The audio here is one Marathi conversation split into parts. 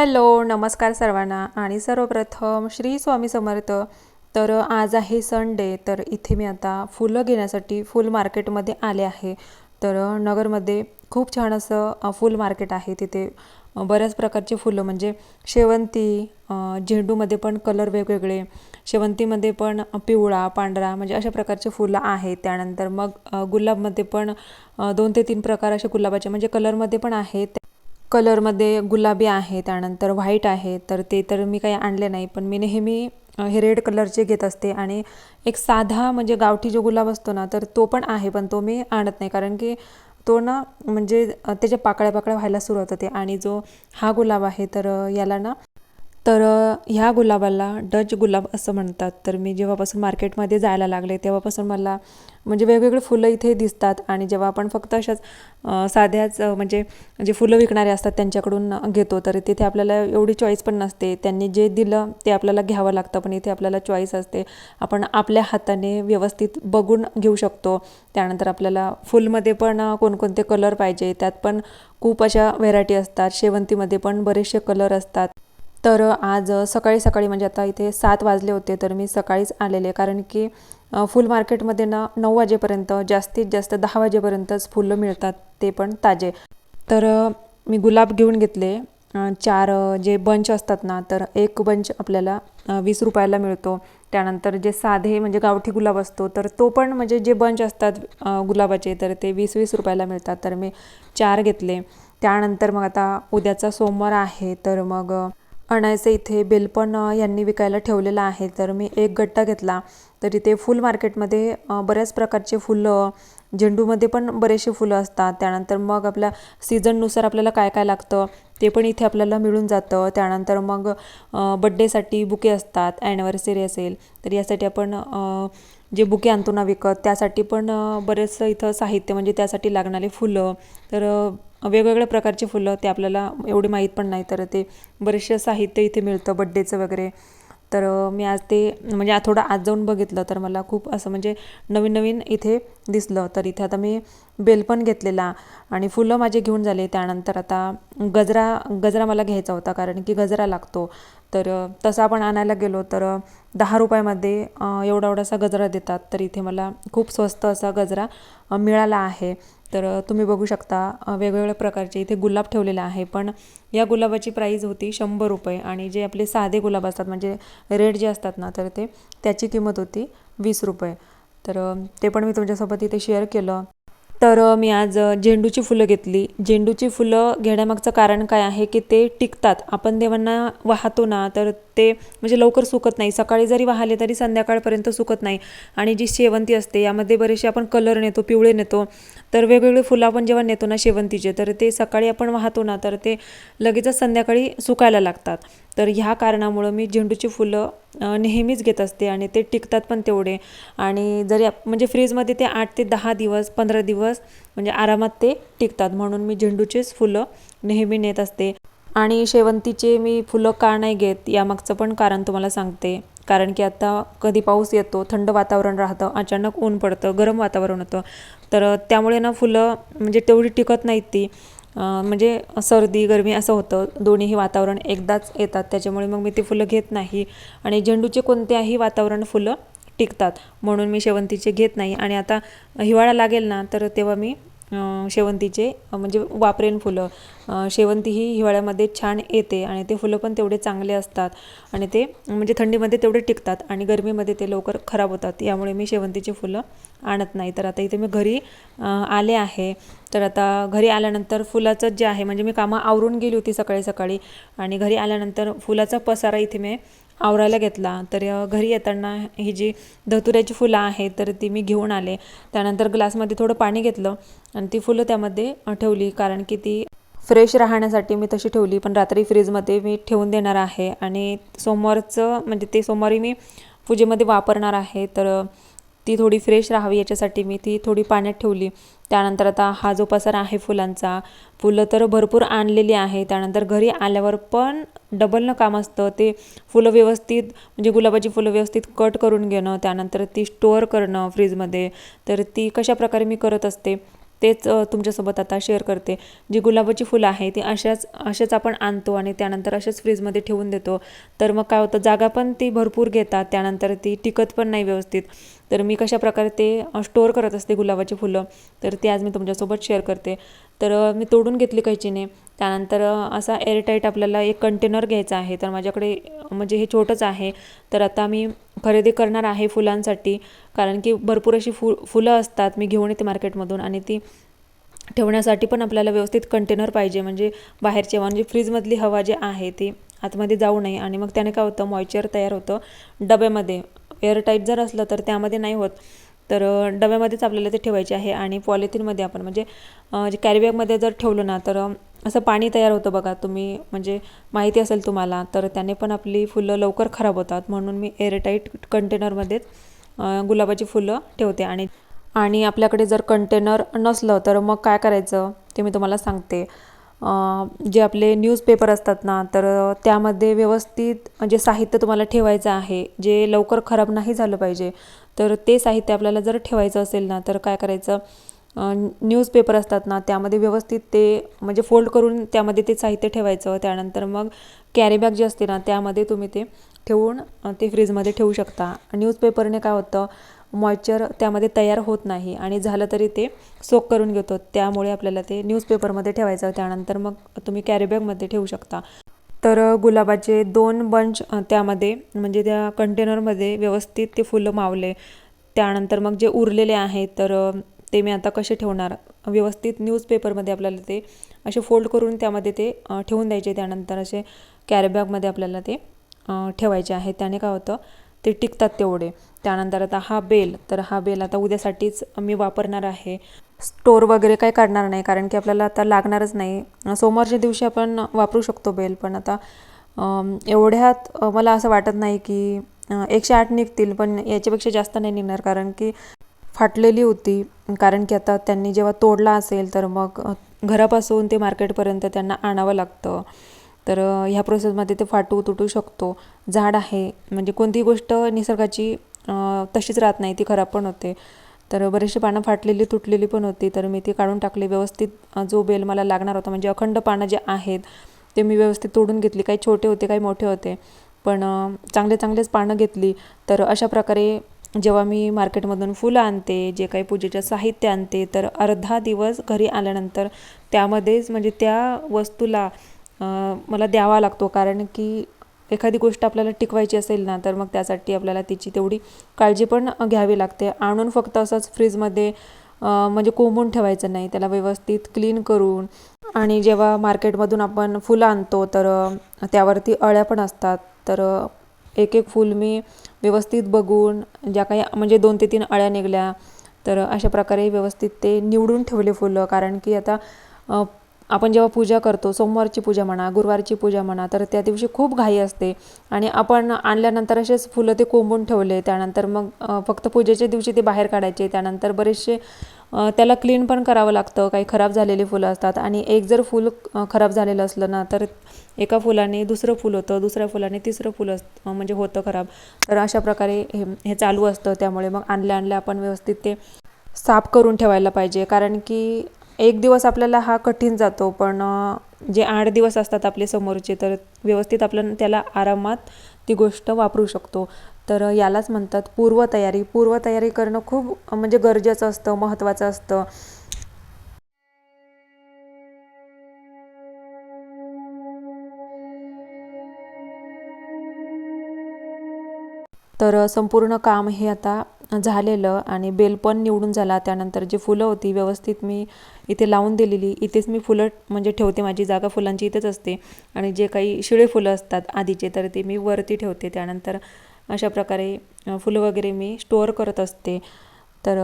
हॅलो नमस्कार सर्वांना आणि सर्वप्रथम श्री स्वामी समर्थ. तर आज आहे संडे तर इथे मी आता फुलं घेण्यासाठी फुल मार्केटमध्ये आले आहे. तर नगरमध्ये खूप छान असं फुल मार्केट आहे. तिथे बऱ्याच प्रकारचे फुलं म्हणजे शेवंती झेंडूमध्ये पण कलर वेगवेगळे शेवंतीमध्ये पण पिवळा पांढरा म्हणजे अशा प्रकारचे फुलं आहेत त्यानंतर मग गुलाबमध्ये पण दोन ते तीन प्रकार असे गुलाबाचे म्हणजे कलरमध्ये पण आहेत. कलरमध्ये गुलाबी आहे त्यानंतर व्हाईट आहे तर ते तर मी काही आणले नाही पण मी नेहमी हे रेड कलरचे घेत असते. आणि एक साधा म्हणजे गावठी जो गुलाब असतो ना तर तो पण आहे पण तो मी आणत नाही. कारण की तो ना म्हणजे त्याच्या पाकळ्या पाकळ्या व्हायला सुरुवात होते. आणि जो हा गुलाब आहे तर याला ना तर ह्या गुलाबाला डच गुलाब असं म्हणतात. तर मी जेव्हापासून मार्केटमध्ये जायला लागले तेव्हापासून मला म्हणजे वेगवेगळे फुलं इथे दिसतात आणि जेव्हा आपण फक्त अशाच साध्याच म्हणजे जे फुलं विकणारे असतात त्यांच्याकडून घेतो तर तिथे आपल्याला एवढी चॉईस पण नसते. त्यांनी जे दिलं ते आपल्याला घ्यावं लागतं पण इथे आपल्याला चॉईस असते. आपण आपल्या हाताने व्यवस्थित बघून घेऊ शकतो. त्यानंतर आपल्याला फुलमध्ये पण कोणकोणते कलर पाहिजे त्यात पण खूप अशा व्हेरायटी असतात. शेवंतीमध्ये पण बरेचसे कलर असतात. तर आज सकाळी सकाळी म्हणजे आता इथे सात वाजले होते तर मी सकाळीच आलेले. कारण की फुल मार्केटमध्ये ना नऊ वाजेपर्यंत जास्तीत जास्त दहा वाजेपर्यंतच फुलं मिळतात ते पण ताजे. तर मी गुलाब घेऊन घेतले. चार जे बंच असतात ना तर एक बंच आपल्याला वीस रुपयाला मिळतो. त्यानंतर जे साधे म्हणजे गावठी गुलाब असतो तर तो पण म्हणजे जे बंच असतात गुलाबाचे तर ते वीस वीस रुपयाला मिळतात. तर मी चार घेतले. त्यानंतर मग आता उद्याचा सोमवार आहे तर मग आणायचं इथे बेल पण यांनी विकायला ठेवलेलं आहे. तर मी एक गट्टा घेतला. तर इथे फुल मार्केटमध्ये बऱ्याच प्रकारचे फुलं झेंडूमध्ये पण बरेचसे फुलं असतात. त्यानंतर मग आपल्या सीझननुसार आपल्याला काय काय लागतं ते पण इथे आपल्याला मिळून जातं. त्यानंतर मग बड्डेसाठी बुके असतात ॲनिव्हर्सरी असेल तर यासाठी आपण जे बुके आणतो ना विकत त्यासाठी पण बरेचसं इथं साहित्य म्हणजे त्यासाठी लागणारे फुलं तर वेगवेगळ्या प्रकारचे फुलं ते आपल्याला एवढी माहीत पण नाही. तर ते बरेचसे साहित्य इथे मिळतं बड्डेचं वगैरे. तर मी आज ते म्हणजे आज थोडं आज जाऊन बघितलं तर मला खूप असं म्हणजे नवीन नवीन इथे दिसलं. तर इथे आता मी बेल पण घेतलेला आणि फुलं माझे घेऊन झाले. त्यानंतर आता गजरा गजरा मला घ्यायचा होता कारण की गजरा लागतो. तर तसा आपण आणायला गेलो तर दहा रुपयामध्ये एवढा एवढासा गजरा देतात. तर इथे मला खूप स्वस्त असा गजरा मिळाला आहे. तर तुम्ही बघू शकता वेगवेगळ्या प्रकारचे इथे गुलाब ठेवलेला आहे. पण या गुलाबाची प्राईज होती शंभर रुपये आणि जे आपले साधे गुलाब असतात म्हणजे रेड जे असतात ना तर ते त्याची किंमत होती वीस रुपये. तर ते पण मी तुमच्यासोबत इथे शेअर केलं. तर मी आज झेंडूची फुलं घेतली. झेंडूची फुलं घेण्यामागचं कारण काय आहे की ते टिकतात. आपण देवांना वाहतो ना तर ते म्हणजे लवकर सुकत नाही. सकाळी जरी वाहले तरी संध्याकाळपर्यंत सुकत नाही. आणि जी शेवंती असते यामध्ये बरेचसे आपण कलर नेतो पिवळे नेतो. तर वेगवेगळे फुलं आपण जेव्हा नेतो ना शेवंतीचे तर ते सकाळी आपण वाहतो ना तर ते लगेचच संध्याकाळी सुकायला लागतात. तर ह्या कारणामुळं मी झेंडूची फुलं नेहमीच घेत असते आणि ते टिकतात पण तेवढे. आणि जरी म्हणजे फ्रीजमध्ये ते आठ ते दहा दिवस पंधरा दिवस म्हणजे आरामात ते टिकतात. म्हणून मी झेंडूचीच फुलं नेहमी नेत असते. आणि शेवंतीचे मी फुलं का नाही घेत यामागचं पण कारण तुम्हाला सांगते. कारण की आता कधी पाऊस येतो थंड वातावरण राहतं अचानक ऊन पडतं गरम वातावरण होतं. तर त्यामुळे ना फुलं म्हणजे तेवढी टिकत नाहीत ती. म्हणजे सर्दी गरमी असं होतं. दोन्हीही वातावरण एकदाच येतात. त्याच्यामुळे मग मी ती फुलं घेत नाही. आणि झेंडूचे कोणत्याही वातावरण फुलं टिकतात. म्हणून मी शेवंतीचे घेत नाही. आणि आता हिवाळा लागेल ना तर तेव्हा मी शेवंतीचे म्हणजे वापरेन फुलं. शेवंती ही हिवाळ्यामध्ये छान येते आणि ते फुलं पण तेवढे चांगले असतात आणि ते म्हणजे थंडीमध्ये तेवढे टिकतात आणि गरमीमध्ये ते लवकर खराब होतात. यामुळे मी शेवंतीची फुलं आणत नाही. तर आता इथे मी घरी आले आहे. तर आता घरी आल्यानंतर फुलाचं जे आहे म्हणजे मी कामं आवरून गेली होती सकाळी सकाळी आणि घरी आल्यानंतर फुलाचा पसारा इथे मी आवरायला घेतला. तर घरी येताना ही जी धतुऱ्याची फुलं आहेत तर ती मी घेऊन आले. त्यानंतर ग्लासमध्ये थोडं पाणी घेतलं आणि ती फुलं त्यामध्ये ठेवली. कारण की ती फ्रेश राहण्यासाठी मी तशी ठेवली. पण रात्री फ्रीजमध्ये मी ठेवून देणार आहे. आणि सोमवारचं म्हणजे ते सोमवारी मी पूजेमध्ये वापरणार आहे. तर ती थोडी फ्रेश राहावी याच्यासाठी मी ती थोडी पाण्यात ठेवली. त्यानंतर आता हा जो पसारा आहे फुलांचा फुलं तर भरपूर आणलेली आहे. त्यानंतर घरी आल्यावर पण डबलनं काम असतं. ते फुलं व्यवस्थित म्हणजे गुलाबाची फुलं व्यवस्थित कट करून घेणं त्यानंतर ती स्टोअर करणं फ्रीजमध्ये तर ती कशा प्रकारे मी करत असते तेच तुमच्यासोबत आता शेअर करते. जी गुलाबाची फुलं आहे ती अशाच अशाच आपण आणतो आणि त्यानंतर अशाच फ्रीजमध्ये ठेवून देतो. तर मग काय होतं जागा पण ती भरपूर घेतात. त्यानंतर ती टिकत पण नाही व्यवस्थित. तर मी कशा प्रकारे ते स्टोअर करत असते गुलाबाची फुलं तर ते आज मी तुमच्यासोबत शेअर करते. तर मी तोडून घेतली कैचीने. त्यानंतर असा एअरटाईट आपल्याला एक कंटेनर घ्यायचा आहे. तर माझ्याकडे म्हणजे हे छोटंच आहे. तर आता मी खरेदी करणार आहे फुलांसाठी. कारण की भरपूर अशी फु फुलं असतात. मी घेऊन येते मार्केटमधून आणि ती ठेवण्यासाठी पण आपल्याला व्यवस्थित कंटेनर पाहिजे. म्हणजे बाहेरचे म्हणजे फ्रीजमधली हवा जी आहे ती आतमध्ये जाऊ नये. आणि मग त्याने काय होतं? मॉइचर तयार होतं डब्यामध्ये. एअरटाईट जर असलं तर त्यामध्ये नाही होत. तर डब्यामध्येच आपल्याला ते ठेवायचे आहे आणि पॉलिथिनमध्ये आपण म्हणजे जे कॅरीबॅगमध्ये जर ठेवलं ना तर असं पाणी तयार होतं बघा. तुम्ही म्हणजे माहिती असेल तुम्हाला तर त्याने पण आपली फुलं लवकर खराब होतात. म्हणून मी एअरटाईट कंटेनरमध्येच गुलाबाची फुलं ठेवते. आणि आणि आपल्याकडे जर कंटेनर नसलं तर मग काय करायचं? ते मी तुम्हाला सांगते. जे आपले न्यूजपेपर असतात ना तर त्यामध्ये व्यवस्थित जे साहित्य तुम्हाला ठेवायचं आहे जे लवकर खराब नाही झालं पाहिजे तर ते साहित्य आपल्याला जर ठेवायचं असेल ना तर काय करायचं? न्यूजपेपर असतात ना त्यामध्ये व्यवस्थित ते म्हणजे फोल्ड करून त्यामध्ये ते साहित्य ठेवायचं त्यानंतर मग कॅरीबॅग जी असते ना त्यामध्ये तुम्ही ते ठेवून ते फ्रीजमध्ये ठेवू शकता. न्यूजपेपरने काय होतं मॉइचर त्यामध्ये तयार होत नाही. आणि झालं तरी ते सोक करून घेतो. त्यामुळे आपल्याला ते न्यूजपेपरमध्ये ठेवायचं त्यानंतर मग तुम्ही कॅरीबॅगमध्ये ठेवू शकता. तर गुलाबाचे दोन बंच त्यामध्ये म्हणजे त्या कंटेनरमध्ये व्यवस्थित ते फुलं मावले. त्यानंतर मग जे उरलेले आहेत तर ते मी आता कसे ठेवणार? व्यवस्थित न्यूजपेपरमध्ये आपल्याला ते असे फोल्ड करून त्यामध्ये ते ठेवून द्यायचे. त्यानंतर असे कॅरीबॅगमध्ये आपल्याला ते ठेवायचे आहे. त्याने काय होतं? ते टिकतात तेवढे. त्यानंतर आता हा बेल तर हा बेल आता उद्यासाठीच मी वापरणार आहे. स्टोर वगैरे काही काढणार नाही कारण की आपल्याला आता लागणारच नाही. सोमवारच्या दिवशी आपण वापरू शकतो बेल पण आता एवढ्यात मला असं वाटत नाही की एकशे आठ निघतील पण याच्यापेक्षा जास्त नाही निघणार कारण की फाटलेली होती. कारण की आता त्यांनी जेव्हा तोडला असेल तर मग घरापासून ते मार्केटपर्यंत त्यांना आणावं लागतं. तर ह्या प्रोसेसमध्ये ते फाटू तुटू शकतो. झाड आहे. म्हणजे कोणतीही गोष्ट निसर्गाची तशीच राहत नाही. ती खराब पण होते. तर बरेचसे पानं फाटलेली तुटलेली पण होती. तर मी ती काढून टाकली. व्यवस्थित जो बेल मला लागणार होता म्हणजे अखंड पानं जे आहेत ते मी व्यवस्थित तोडून घेतली. काही छोटे होते काही मोठे होते. पण चांगले चांगलेच पानं घेतली. तर अशा प्रकारे जेव्हा मी मार्केटमधून फुलं आणते जे काही पूजेचं साहित्य आणते तर अर्धा दिवस घरी आल्यानंतर त्यामध्येच म्हणजे त्या वस्तूला मला द्यावा लागतो. कारण की एखादी गोष्ट आपल्याला टिकवायची असेल ना तर मग त्यासाठी आपल्याला तिची तेवढी काळजी पण घ्यावी लागते. आणून फक्त असंच फ्रीजमध्ये म्हणजे कोंबून ठेवायचं नाही. त्याला व्यवस्थित क्लीन करून आणि जेव्हा मार्केटमधून आपण फुलं आणतो तर त्यावरती अळ्या पण असतात. तर एक एक फूल मी व्यवस्थित बघून ज्या काही म्हणजे दोन ते तीन अळ्या निघल्या तर अशा प्रकारे व्यवस्थित ते निवडून ठेवले फुलं. कारण की आता आपण जेव्हा पूजा करतो सोमवारची पूजा म्हणा गुरुवारची पूजा म्हणा तर त्या दिवशी खूप घाई असते. आणि आपण आणल्यानंतर असेच फुलं ते कोंबून ठेवले त्यानंतर मग फक्त पूजेच्या दिवशी ते बाहेर काढायचे. त्यानंतर बरेचसे त्याला क्लीन पण करावं लागतं. काही खराब झालेली फुलं असतात. आणि एक जर फूल खराब झालेलं असलं ना तर एका फुलाने दुसरं फुल होतं दुसऱ्या फुलाने तिसरं फुल अस म्हणजे होतं खराब. तर अशा प्रकारे हे हे चालू असतं. त्यामुळे मग आणल्या आणल्या आपण व्यवस्थित ते साफ करून ठेवायला पाहिजे. कारण की एक दिवस आपल्याला हा कठीण जातो पण जे आठ दिवस असतात आपले समोरचे तर व्यवस्थित आपण त्याला आरामात ती गोष्ट वापरू शकतो. तर यालाच म्हणतात पूर्वतयारी. पूर्वतयारी करणं खूप म्हणजे गरजेचं असतं महत्त्वाचं असतं. तर संपूर्ण काम हे आता झालेलं आणि बेल पण निवडून झाला. त्यानंतर जी फुलं होती व्यवस्थित मी इथे लावून दिलेली. इथेच मी फुलं म्हणजे ठेवते. माझी जागा फुलांची इथेच असते. आणि जे काही शिळे फुलं असतात आधीचे तर ते मी वरती ठेवते. त्यानंतर अशा प्रकारे फुलं वगैरे मी स्टोअर करत असते. तर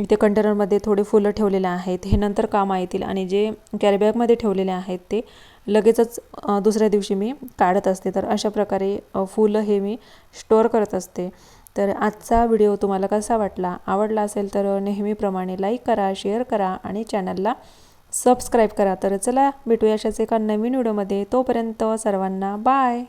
इथे कंटेनरमध्ये थोडे फुलं ठेवलेले आहेत. हे नंतर कामा येतील. आणि जे कॅरीबॅगमध्ये ठेवलेले आहेत ते लगेचच दुसऱ्या दिवशी मी काढत असते. तर अशा प्रकारे फुलं हे मी स्टोअर करत असते. तर आजचा व्हिडिओ तुम्हाला कसा वाटला आवडला असेल तर नेहमीप्रमाणे लाईक करा शेअर करा आणि चॅनलला सबस्क्राईब करा. तर चला भेटूया अशाच एका नवीन व्हिडिओमध्ये. तोपर्यंत सर्वांना बाय